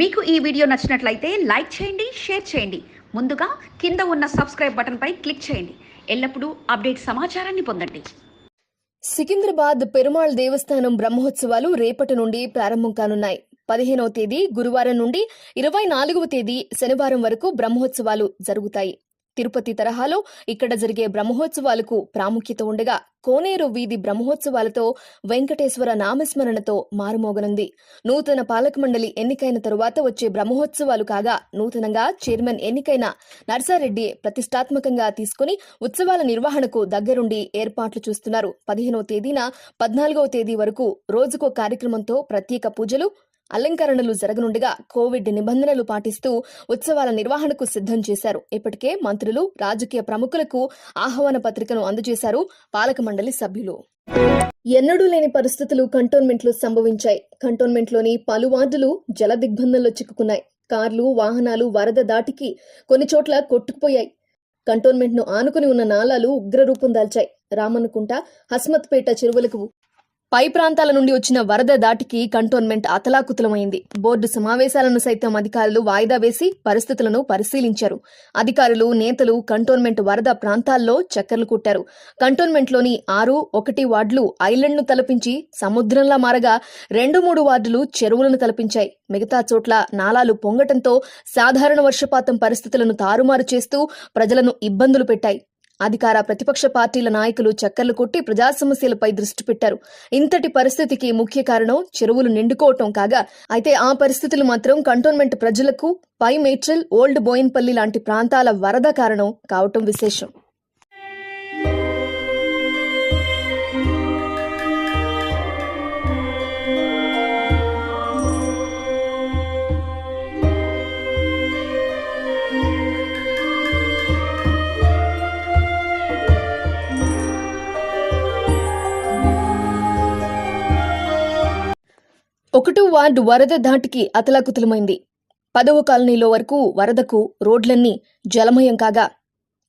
మీకు ఈ వీడియో నచ్చినట్లయితే లైక్ చేయండి షేర్ చేయండి. ముందుగా కింద ఉన్న సబ్స్క్రైబ్ బటన్పై క్లిక్ చేయండి. ఎల్లప్పుడూ అప్డేట్ సమాచారాన్ని పొందండి. సికింద్రాబాద్ పెరుమాళ్ దేవస్థానం బ్రహ్మోత్సవాలు రేపటి నుండి ప్రారంభం కానున్నాయి. పదిహేనవ తేదీ గురువారం నుండి ఇరవై నాలుగవ తేదీ శనివారం వరకు బ్రహ్మోత్సవాలు జరుగుతాయి. తిరుపతి తరహాలో ఇక్కడ జరిగే బ్రహ్మోత్సవాలకు ప్రాముఖ్యత ఉండగా కోనేరు వీధి బ్రహ్మోత్సవాలతో వెంకటేశ్వర నామస్మరణతో మారుమోగనుంది. నూతన పాలక మండలి ఎన్నికైన తరువాత వచ్చే బ్రహ్మోత్సవాలు కాగా నూతనంగా చైర్మన్ ఎన్నికైన నర్సారెడ్డి ప్రతిష్టాత్మకంగా తీసుకుని ఉత్సవాల నిర్వహణకు దగ్గరుండి ఏర్పాట్లు చూస్తున్నారు. పదిహేనవ తేదీన పద్నాలుగవ తేదీ వరకు రోజుకో కార్యక్రమంతో ప్రత్యేక పూజలు అలంకరణలు జరగనుండగా కోవిడ్ నిబంధనలు పాటిస్తూ ఉత్సవాల నిర్వహణకు సిద్ధం చేశారు. ఇప్పటికే మంత్రులు రాజకీయ ప్రముఖులకు ఆహ్వాన పత్రికను అందజేశారు పాలక మండలి సభ్యులు. ఎన్నడూ లేని పరిస్థితులు కంటోన్మెంట్లో సంభవించాయి. కంటోన్మెంట్లోని పలు వార్డులు జల దిగ్బంధంలో చిక్కుకున్నాయి. కార్లు వాహనాలు వరద దాటికి కొన్ని చోట్ల కొట్టుకుపోయాయి. కంటోన్మెంట్ను ఆనుకుని ఉన్న నాలాలు ఉగ్రరూపం దాల్చాయి. రామన్నకుంట హస్మత్పేట చెరువులకు పై ప్రాంతాల నుండి వచ్చిన వరద దాటికి కంటోన్మెంట్ అతలాకుతలమైంది బోర్డు సమావేశాలను సైతం అధికారులు వాయిదా వేసి పరిస్థితులను పరిశీలించారు. అధికారులు నేతలు కంటోన్మెంట్ వరద ప్రాంతాల్లో చక్కర్లు కొట్టారు. కంటోన్మెంట్లోని ఆరు ఒకటి వార్డులు ఐలాండ్ను తలపించి సముద్రంలా మారగా రెండు మూడు వార్డులు చెరువులను తలపించాయి. మిగతా చోట్ల నాలాలు పొంగటంతో సాధారణ వర్షపాతం పరిస్థితులను తారుమారు చేస్తూ ప్రజలను ఇబ్బందులు పెట్టాయి. అధికార ప్రతిపక్ష పార్టీల నాయకులు చక్కర్లు కొట్టి ప్రజా సమస్యలపై దృష్టి పెట్టారు. ఇంతటి పరిస్థితికి ముఖ్య కారణం చెరువులు నిండుకోవటం కాగా అయితే ఆ పరిస్థితులు మాత్రం కంటోన్మెంట్ ప్రజలకు పై మేడ్చల్ ఓల్డ్ బోయిన్పల్లి లాంటి ప్రాంతాల వరద కారణం కావటం విశేషం. ఒకటో వార్డు వరద ధాటికి అతలాకుతలమైంది. పదవ కాలనీలో వరకు వరదకు రోడ్లన్నీ జలమయం కాగా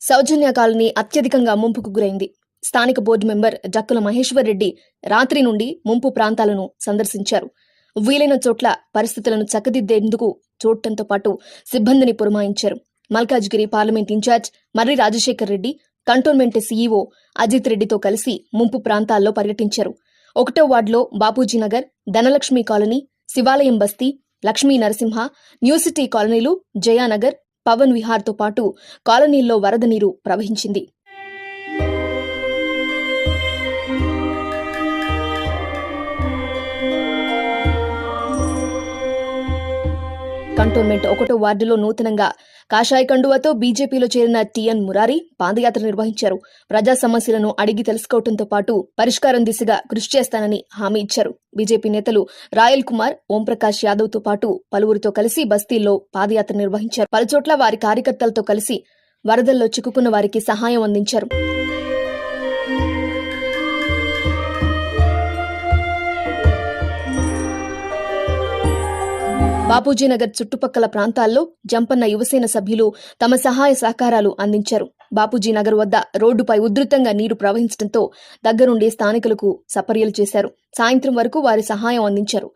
సౌజన్య కాలనీ అత్యధికంగా ముంపుకు గురైంది. స్థానిక బోర్డు మెంబర్ జక్కుల మహేశ్వర్ రెడ్డి రాత్రి నుండి ముంపు ప్రాంతాలను సందర్శించారు. వీలైన చోట్ల పరిస్థితులను చక్కదిద్దేందుకు చూడటంతో పాటు సిబ్బందిని పురమాయించారు. Malkajgiri parliament in-charge Marri Rajasekhar Reddy cantonment CEO Ajith రెడ్డితో కలిసి ముంపు ప్రాంతాల్లో పర్యటించారు. ఒకటో వార్డులో బాపూజీ నగర్ ధనలక్ష్మి కాలనీ శివాలయం బస్తీ లక్ష్మీ నరసింహ న్యూ సిటీ కాలనీలు జయానగర్ పవన్ విహార్తో పాటు కాలనీల్లో వరద నీరు ప్రవహించింది. కంటోన్మెంట్ ఒకటో వార్డులో నూతనంగా. కాషాయ కండువాతో బీజేపీలో చేరిన టిఎన్ మురారి పాదయాత్ర నిర్వహించారు. ప్రజా సమస్యలను అడిగి తెలుసుకోవడంతో పాటు పరిష్కారం దిశగా కృషి చేస్తానని హామీ ఇచ్చారు. బీజేపీ నేతలు రాయల్ కుమార్ ఓంప్రకాష్ యాదవ్తో పాటు పలువురితో కలిసి బస్తీల్లో పాదయాత్ర నిర్వహించారు. పలుచోట్ల వారి కార్యకర్తలతో కలిసి వరదల్లో చిక్కుకున్న వారికి సహాయం అందించారు. బాపూజీనగర్ చుట్టుపక్కల ప్రాంతాల్లో జంపన్న యువసేన సభ్యులు తమ సహాయ సహకారాలు అందించారు. బాపూజీనగర్ వద్ద రోడ్డుపై ఉధృతంగా నీరు ప్రవహించడంతో దగ్గరుండే స్థానికులకు సపర్యలు చేశారు. సాయంత్రం వరకు వారి సహాయం అందించారు.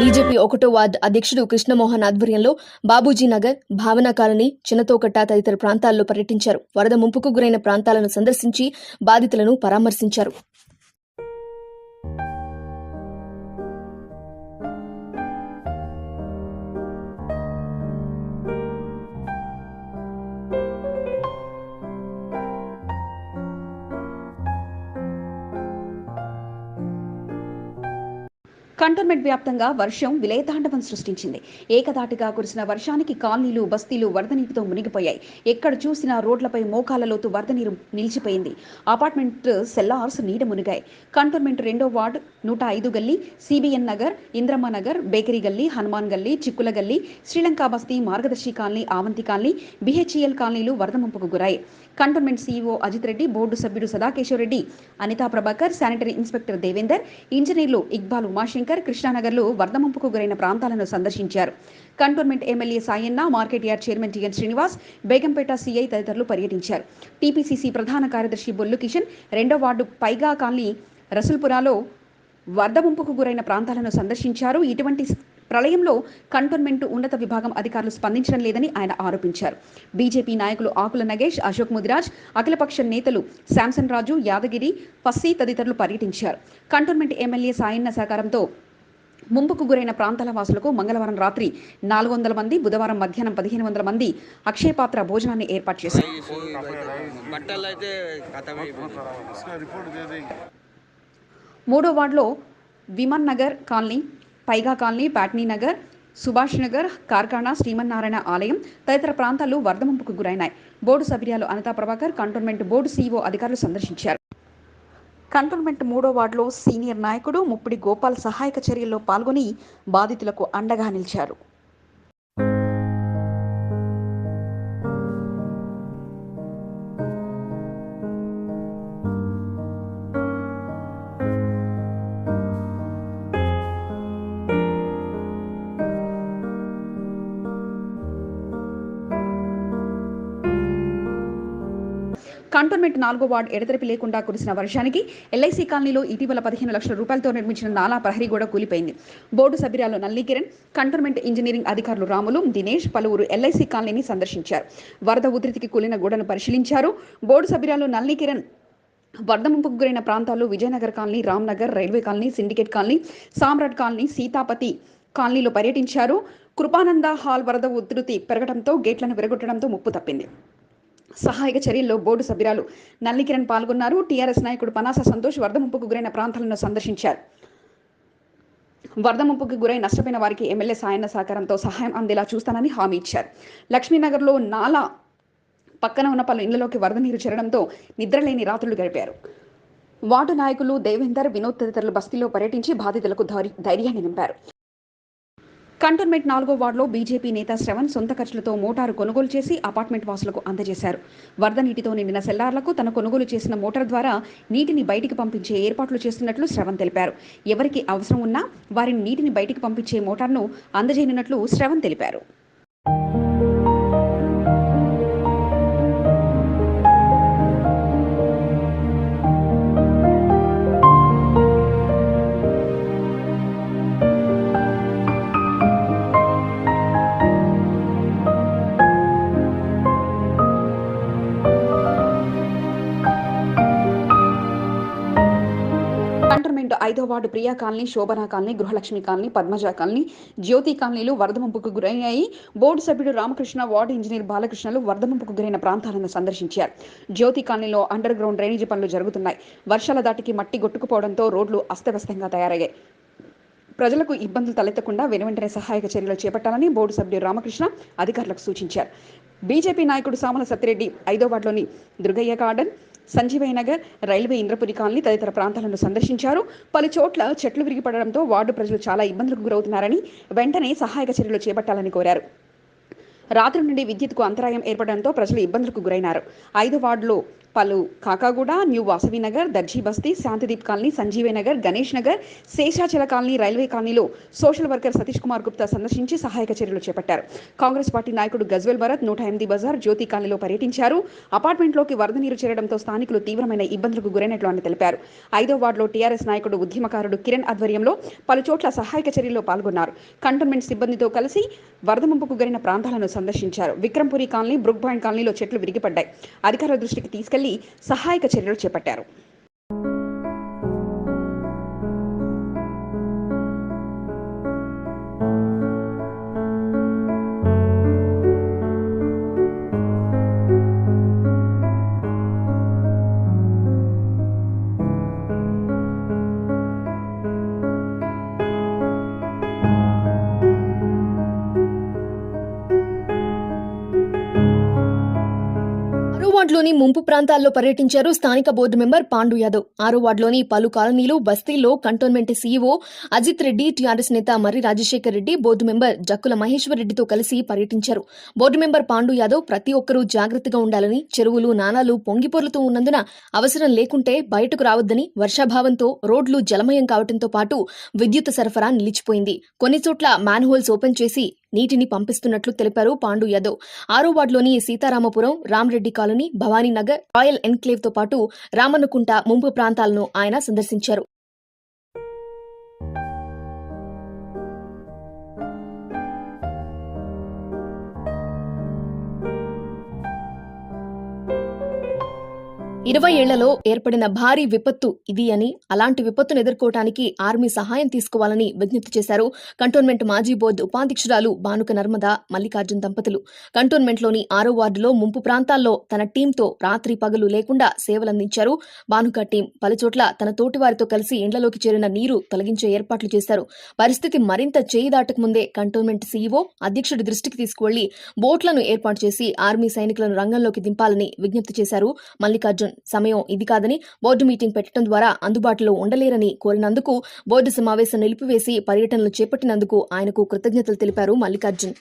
బీజేపీ ఒకటో వార్డు అధ్యక్షుడు కృష్ణమోహన్ ఆధ్వర్యంలో బాబూజీనగర్ భావనా కాలనీ చిన్నతోకట్ట తదితర ప్రాంతాల్లో పర్యటించారు. వరద ముంపుకు గురైన ప్రాంతాలను సందర్శించి బాధితులను పరామర్శించారు. కంటోన్మెంట్ వ్యాప్తంగా వర్షం విలయతాండవం సృష్టించింది. ఏకదాటిగా కురిసిన వర్షానికి కాలనీలు బస్తీలు వరద నీటితో మునిగిపోయాయి. ఎక్కడ చూసినా రోడ్లపై మోకాల లోతు వరద నీరు నిలిచిపోయింది. అపార్ట్మెంట్ సెల్లార్స్ నీడ మునిగాయి. కంటోన్మెంట్ రెండో వార్డు నూట ఐదు గల్లీ సిబిఎన్ నగర్ ఇంద్రమ్మ నగర్ బేకరీ గల్లీ హనుమాన్ గల్లీ చిక్కుల గల్లీ శ్రీలంక బస్తీ మార్గదర్శి కాలనీ ఆవంతి కాలనీ బిహెచ్ఈఎల్ కాలనీలు వరద ముంపుకు గురాయి cantonment CEO Ajith Reddy board సభ్యుడు సదాకేశ్వర్ రెడ్డి అనితా ప్రభాకర్ శానిటరీ ఇన్స్పెక్టర్ దేవేందర్ ఇంజనీర్లు ఇక్బాల్ ఉమాశంకర్ కృష్ణానగర్లో వరద ముంపుకు గురైన ప్రాంతాలను సందర్శించారు. Cantonment MLA Sayanna market yard chairman TN Srinivas Begumpet CI తదితరులు పర్యటించారు. టీపీసీసీ ప్రధాన కార్యదర్శి బొల్లు కిషన్ రెండో వార్డు పైగా కాలనీ రసుల్పురాలో వరద ముంపుకు గురైన ప్రాంతాలను సందర్శించారు. ఇటువంటి ప్రళయంలో కంటోన్మెంట్ ఉన్నత విభాగం అధికారులు స్పందించడం లేదని ఆయన ఆరోపించారు. బీజేపీ నాయకులు ఆకుల నగేష్ అశోక్ ముదిరాజ్ అఖిలపక్ష నేతలు శాంసన్ రాజు యాదగిరి పస్సీ తదితరులు పర్యటించారు. కంటోన్మెంట్ ఎమ్మెల్యే సాయన్న సహకారంతో ముంపుకు గురైన ప్రాంతాల వాసులకు మంగళవారం రాత్రి నాలుగు వందల మంది బుధవారం మధ్యాహ్నం పదిహేను వందల మంది అక్షయపాత్ర భోజనాన్ని ఏర్పాటు చేశారు. మూడో వార్డులో women Nagar colony Paigah colony Patny Nagar Subhash Nagar Karkhana Srimannarayana ఆలయం తదితర ప్రాంతాలు వరద ముంపుకు గురైనాయి. బోర్డు సభ్యురాలు Anitha Prabhakar cantonment board CEO అధికారులు సందర్శించారు. కంటోన్మెంట్ మూడో వార్డులో సీనియర్ నాయకుడు ముప్పిడి గోపాల్ సహాయక చర్యల్లో పాల్గొని బాధితులకు అండగా నిలిచారు. కంటోన్మెంట్ నాలుగో వార్డు ఎడతెరిపి లేకుండా కురిసిన వర్షానికి ఎల్ఐసి కాలనీలో ఇటీవల పదిహేను లక్షల రూపాయలతో నిర్మించిన నాలా ప్రహరీ గోడ కూలిపోయింది. బోర్డు సభ్యురాలు నల్లి కిరణ్ కంటోన్మెంట్ ఇంజనీరింగ్ అధికారులు రాములు దినేష్ పలువురు ఎల్ఐసి కాలనీని సందర్శించారు. వరద ఉధృతికి కూలిన గోడను పరిశీలించారు. బోర్డు సభ్యురాలు నల్లి కిరణ్ వరద ముంపుకు గురైన ప్రాంతాలు Vijayanagar colony Ramnagar railway colony syndicate colony Samrat colony Seethapathi కాలనీలో పర్యటించారు. కృపానంద హాల్ వరద ఉధృతి పెరగడంతో గేట్లను విరగొట్టడంతో ముప్పు తప్పింది. సహాయక చర్యల్లో బోర్డు సభ్యురాలు నల్లికిరణ్ పాల్గొన్నారు. టీఆర్ఎస్ నాయకుడు పనాస సంతోష్ వరద ముప్పుకు గురైన ప్రాంతాలను సందర్శించారు. వరద ముంపుకు గురై నష్టపోయిన వారికి ఎమ్మెల్యే సాయన్న సహకారంతో సహాయం అందేలా చూస్తానని హామీ ఇచ్చారు. లక్ష్మీనగర్లో నాలా పక్కన ఉన్న పలు ఇళ్ళలోకి వరద నీరు చేరడంతో నిద్రలేని రాత్రులు గడిపారు. వార్డు నాయకులు దేవేందర్ వినోద్ తదితరులు బస్తీలో పర్యటించి బాధితులకు ధైర్యాన్ని నింపారు. కంటోన్మెంట్ నాలుగో వార్డులో బీజేపీ నేత శ్రవణ్ సొంత ఖర్చులతో మోటారు కొనుగోలు చేసి అపార్ట్మెంట్ వాసులకు అందజేశారు. వరద నీటితో నిండిన సెల్లార్లకు తన కొనుగోలు చేసిన మోటార్ ద్వారా నీటిని బయటికి పంపించే ఏర్పాట్లు చేస్తున్నట్లు శ్రవణ్ తెలిపారు. ఎవరికి అవసరం ఉన్నా వారిని నీటిని బయటికి పంపించే మోటార్ను అందజేయనున్నట్లు శ్రవణ్ తెలిపారు. కంటోన్మెంట్ ఐదో ward Priya colony Shobhana colony Gruhalakshmi colony Padmaja colony Jyothi కాలనీలు వరద ముంపుకు గురయ్యాయి. బోర్డు సభ్యుడు రామకృష్ణ వార్డు ఇంజనీర్ బాలకృష్ణలు వరద ముంపుకు గురైన ప్రాంతాలను సందర్శించారు. జ్యోతి కాలనీలో అండర్ గ్రౌండ్ డ్రైనేజీ పనులు జరుగుతున్నాయి. వర్షాల దాటికి మట్టి కొట్టుకుపోవడంతో రోడ్లు అస్తవ్యస్తంగా తయారయ్యాయి. ప్రజలకు ఇబ్బందులు తలెత్తకుండా వెనువెంటనే సహాయక చర్యలు చేపట్టాలని బోర్డు సభ్యుడు రామకృష్ణ అధికారులకు సూచించారు. బీజేపీ నాయకుడు సామల సత్యరెడ్డి ఐదో వార్డులోని Durgaiah garden Sanjeevaiah Nagar railway Indrapuri colony తదితర ప్రాంతాలను సందర్శించారు. పలు చోట్ల చెట్లు విరిగిపడడంతో వార్డు ప్రజలు చాలా ఇబ్బందులకు గురవుతున్నారని వెంటనే సహాయక చర్యలు చేపట్టాలని కోరారు. రాత్రి నుండి విద్యుత్కు అంతరాయం ఏర్పడడంతో ప్రజలు ఇబ్బందులకు గురైనారు. ఐదు వార్డులో పలు కాకాగూడ న్యూ వాసవి నగర్ దర్జీ బస్తీ Shantideep colony Sanjeeva Nagar Ganesh Nagar Seshachala colony railway కాలనీలో సోషల్ వర్కర్ సతీష్ కుమార్ గుప్తా సందర్శించి సహాయక చర్యలు చేపట్టారు. కాంగ్రెస్ పార్టీ నాయకుడు గజ్వెల్ భరత్ నూట ఎనిమిది బజార్ జ్యోతి కాలనీలో పర్యటించారు. అపార్ట్మెంట్లోకి వరద నీరు చేరడంతో స్థానికులు తీవ్రమైన ఇబ్బందులకు గురైనట్లు ఆయన తెలిపారు. ఐదో వార్డులో టీఆర్ఎస్ నాయకుడు ఉద్యమకారుడు కిరణ్ ఆధ్వర్యంలో పలు చోట్ల సహాయక చర్యల్లో పాల్గొన్నారు. కంటోన్మెంట్ సిబ్బందితో కలిసి వరద ముంపుకు గురైన ప్రాంతాలను సందర్శించారు. విక్రంపురి కాలనీ బ్రుక్ పాయింట్ కాలనీలో చెట్లు విరిగిపడ్డాయి. అధికారుల దృష్టికి తీసుకెళ్ళి సహాయక చర్యలు చేపట్టారు. వార్డులోని ముంపు ప్రాంతాల్లో పర్యటించారు స్థానిక బోర్డు మెంబర్ పాండు యాదవ్. ఆరో వార్డులోని పలు కాలనీలు బస్తీల్లో cantonment CEO Ajith Reddy TRS నేత మర్రి రాజశేఖర్ రెడ్డి బోర్డు మెంబర్ జక్కుల మహేశ్వర్ రెడ్డితో కలిసి పర్యటించారు. బోర్డు మెంబర్ పాండు యాదవ్ ప్రతి ఒక్కరూ జాగ్రత్తగా ఉండాలని చెరువులు నానాలు పొంగిపొర్లుతూ ఉన్నందున అవసరం లేకుంటే బయటకు రావద్దని వర్షాభావంతో రోడ్లు జలమయం కావడంతో పాటు విద్యుత్ సరఫరా నిలిచిపోయింది. కొన్ని చోట్ల మ్యాన్హోల్స్ ఓపెన్ చేసి నీటిని పంపిస్తున్నట్లు తెలిపారు పాండు యాదవ్. ఆరో వార్డులోని సీతారామపురం రామరెడ్డి కాలనీ భవానీ నగర్ రాయల్ ఎన్క్లేవ్తో పాటు రామన్నకుంట ముంపు ప్రాంతాలను ఆయన సందర్శించారు. ఇరవై ఏళ్ళలో ఏర్పడిన భారీ విపత్తు ఇది అని అలాంటి విపత్తును ఎదుర్కోవటానికి ఆర్మీ సహాయం తీసుకోవాలని విజ్ఞప్తి చేశారు. కంటోన్మెంట్ మాజీ బోర్డు ఉపాధ్యక్షురాలు బానుక నర్మద మల్లికార్జున్ దంపతులు. కంటోన్మెంట్లోని ఆరో వార్డులో ముంపు ప్రాంతాల్లో తన టీంతో రాత్రి పగలు లేకుండా సేవలందించారు. బానుక టీం పలుచోట్ల తన తోటివారితో కలిసి ఇండ్లలోకి చేరిన నీరు తొలగించే ఏర్పాట్లు చేశారు. పరిస్థితి మరింత చేయి దాటకముందే కంటోన్మెంట్ సీఈఓ అధ్యక్షుడి దృష్టికి తీసుకువెళ్ళి బోట్లను ఏర్పాటు చేసి ఆర్మీ సైనికులను రంగంలోకి దింపాలని విజ్ఞప్తి చేశారు. మల్లికార్జున్ సమయం ఇది కాదని బోర్డు మీటింగ్ పెట్టడం ద్వారా అందుబాటులో ఉండలేరని కోరినందుకు బోర్డు సమావేశం నిలిపివేసి పర్యటనలు చేపట్టినందుకు ఆయనకు కృతజ్ఞతలు తెలిపారు మల్లికార్జున్.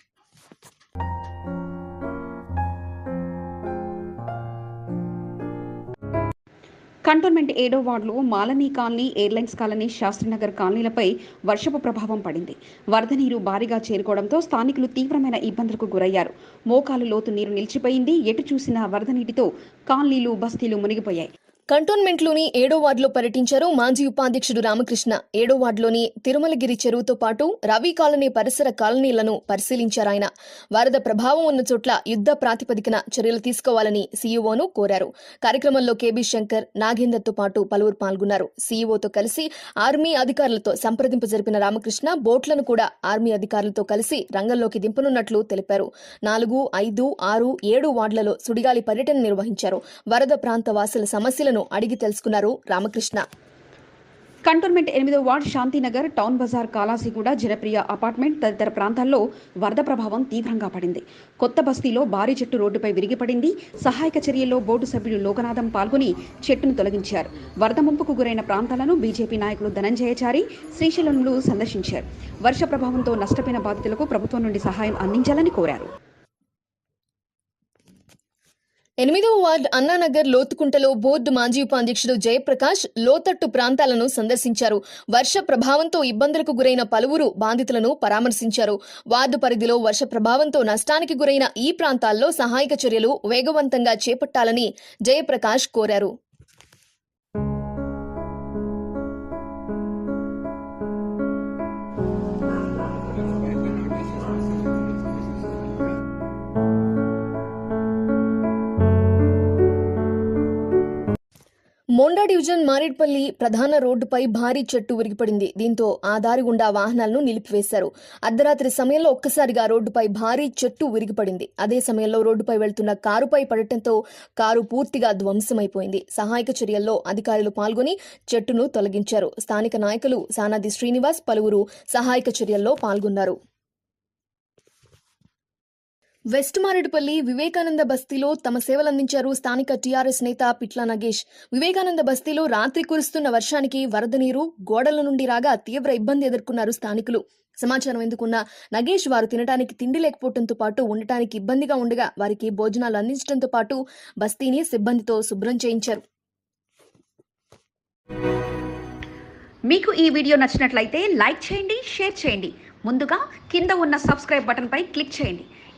కంటోన్మెంట్ ఏడో వార్డులో Malani colony airlines colony Shastrinagar కాలనీలపై వర్షపు ప్రభావం పడింది. వరద నీరు భారీగా చేరుకోవడంతో స్థానికులు తీవ్రమైన ఇబ్బందులకు గురయ్యారు. మోకాలు లోతు నీరు నిలిచిపోయింది. ఎటు చూసినా వరద నీటితో కాలనీలు బస్తీలు మునిగిపోయాయి. కంటోన్మెంట్లోని ఏడో వార్డులో పర్యటించారు మాజీ ఉపాధ్యక్షుడు రామకృష్ణ. ఏడో వార్డులోని తిరుమలగిరి చెరువుతో పాటు రవి కాలనీ పరిసర కాలనీలను పరిశీలించారు ఆయన. వరద ప్రభావం ఉన్న చోట్ల యుద్ధ ప్రాతిపదికన చర్యలు తీసుకోవాలని సీఈఓను కోరారు. కార్యక్రమంలో కేబీ శంకర్ నాగేందర్తో పాటు పలువురు పాల్గొన్నారు. సీఈఓతో కలిసి ఆర్మీ అధికారులతో సంప్రదింపు జరిపిన రామకృష్ణ బోట్లను కూడా ఆర్మీ అధికారులతో కలిసి రంగంలోకి దింపనున్నట్లు తెలిపారు. నాలుగు ఐదు ఆరు ఏడు వార్డులలో సుడిగాలి పర్యటన నిర్వహించారు. వరద ప్రాంత వాసుల సమస్యలను అడిగి తెలుసుకున్నారు రామకృష్ణ. కంటోన్మెంట్ ఎనిమిదో ward Shantinagar town Bazar Kalasiguda Janapriya apartment తదితర ప్రాంతాల్లో వరద ప్రభావం తీవ్రంగా పడింది. కొత్త బస్తీలో భారీ చెట్టు రోడ్డుపై విరిగిపడింది. సహాయక చర్యల్లో బోర్డు సభ్యులు లోకనాథం పాల్గొని చెట్టును తొలగించారు. వరద ముంపుకు గురైన ప్రాంతాలను బీజేపీ నాయకులు ధనంజయచారి శ్రీశైలంలో సందర్శించారు. వర్ష ప్రభావంతో నష్టపోయిన బాధితులకు ప్రభుత్వం నుండి సహాయం అందించాలని కోరారు. ఎనిమిదవ వార్డ్ అన్నానగర్ లోతుకుంటలో బోర్డు మాజీ ఉపాధ్యక్షుడు జయప్రకాష్ లోతట్టు ప్రాంతాలను సందర్శించారు. వర్ష ప్రభావంతో ఇబ్బందులకు గురైన పలువురు బాధితులను పరామర్శించారు. వార్డు పరిధిలో వర్ష ప్రభావంతో నష్టానికి గురైన ఈ ప్రాంతాల్లో సహాయక చర్యలు వేగవంతంగా చేపట్టాలని జయప్రకాష్ కోరారు. మోండా డివిజన్ మారేడ్పల్లి ప్రధాన రోడ్డుపై భారీ చెట్టు విరిగిపడింది. దీంతో ఆ దారి గుండా వాహనాలను నిలిపివేశారు. అర్ధరాత్రి సమయంలో ఒక్కసారిగా రోడ్డుపై భారీ చెట్టు విరిగిపడింది. అదే సమయంలో రోడ్డుపై వెళ్తున్న కారుపై పడటంతో కారు పూర్తిగా ధ్వంసమైపోయింది. సహాయక చర్యల్లో అధికారులు పాల్గొని చెట్టును తొలగించారు. స్థానిక నాయకులు సానాది శ్రీనివాస్ పలువురు సహాయక చర్యల్లో పాల్గొన్నారు. వెస్ట్ మారేడుపల్లి వివేకానంద బస్తీలో తమ సేవలందించారు స్థానిక టీఆర్ఎస్ నేత పిట్ల నగేష్. వివేకానంద బస్తీలో రాత్రి కురుస్తున్న వర్షానికి వరద నీరు గోడల నుండి రాగా తీవ్ర ఇబ్బంది ఎదుర్కొన్నారు స్థానికులు. సమాచారం ఎందుకున్న నగేష్ వారు తినడానికి తిండి లేకపోవడంతో పాటు ఉండటానికి ఇబ్బందిగా ఉండగా వారికి భోజనాలు అందించడంతో పాటు బస్తీని సిబ్బందితో శుభ్రం చేయించారు. మీకు ఈ వీడియో నచ్చినట్లయితే లైక్ చేయండి షేర్ చేయండి. ముందుగా కింద ఉన్న సబ్స్క్రైబ్ బటన్పై క్లిక్ చేయండి.